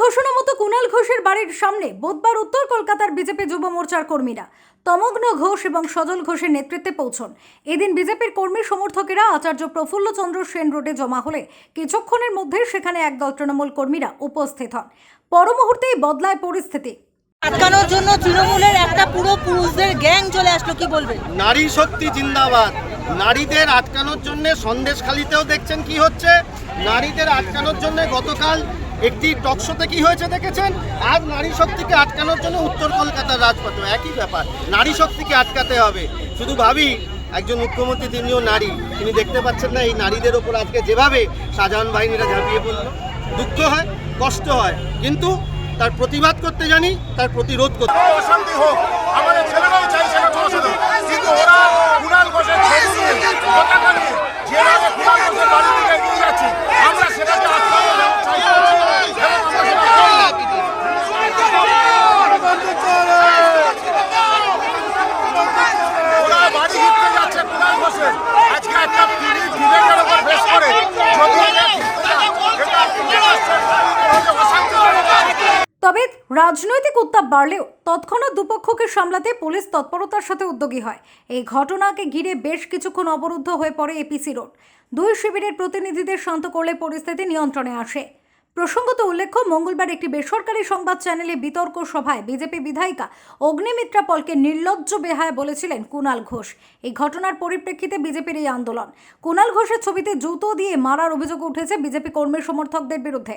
ঘোষণা মতো কুণাল ঘোষের বাড়ির সামনে বুধবার উত্তর কলকাতার বিজেপি যুব মোর্চার কর্মীরা তমগ্ন ঘোষ এবং সজল ঘোষের নেতৃত্বে পৌঁছন। এদিন বিজেপির কর্মী সমর্থকেরা আচার্য প্রফুল্লচন্দ্র সেন রোডে জমা হলে কিছুক্ষণের মধ্যে সেখানে একদল তৃণমূল কর্মীরা উপস্থিত হন। পর মুহূর্তেই বদলায় পরিস্থিতি। আটকানোর জন্য তৃণমূলের একটা পুরো পুরুষদের গ্যাং চলে আসলো কি বলবেন? নারী শক্তি জিন্দাবাদ। নারীদের আটকানোর জন্য সন্দেশখালিতেও দেখছেন কি হচ্ছে? নারীদের আটকানোর জন্য গতকাল একটি টকশোতে কি হয়েছে দেখেছেন? আর নারী শক্তিকে আটকানোর জন্য উত্তর কলকাতার রাজপথে। একই ব্যাপার, নারী শক্তিকে আটকাতে হবে। শুধু ভাবি, একজন মুখ্যমন্ত্রী তিনিও নারী। তিনি দেখতে পাচ্ছেন না এই নারীদের ওপর আজকে যেভাবে শাহজাহান বাহিনীরা ঝাঁপিয়ে পড়ল। দুঃখ হয়, কষ্ট হয়, কিন্তু তার প্রতিবাদ করতে জানি, তার প্রতিরোধ করতে অশান্তি হোক তবে রাজনৈতিক উত্তাপ বাড়লেও তৎক্ষণাৎ দুপক্ষকে সামলাতে পুলিশ তৎপরতার সাথে উদ্যোগী হয়। এই ঘটনাকে ঘিরে বেশ কিছুক্ষণ অবরুদ্ধ হয়ে পড়ে এপিসি রোড। দুই শিবিরের প্রতিনিধিদের শান্ত করলে পরিস্থিতি নিয়ন্ত্রণে আসে। প্রসঙ্গত উল্লেখ্য, মঙ্গলবার একটি বেসরকারি সংবাদ চ্যানেলে বিতর্ক সভায় বিজেপি বিধায়িকা অগ্নিমিত্রা পলকে নির্লজ্জ বেহায় বলেছিলেন কুণাল ঘোষ। এই ঘটনার পরিপ্রেক্ষিতে বিজেপির এই আন্দোলন। কুণাল ঘোষের ছবিতে জুতো দিয়ে মারার অভিযোগ উঠেছে বিজেপি কর্মী সমর্থকদের বিরুদ্ধে।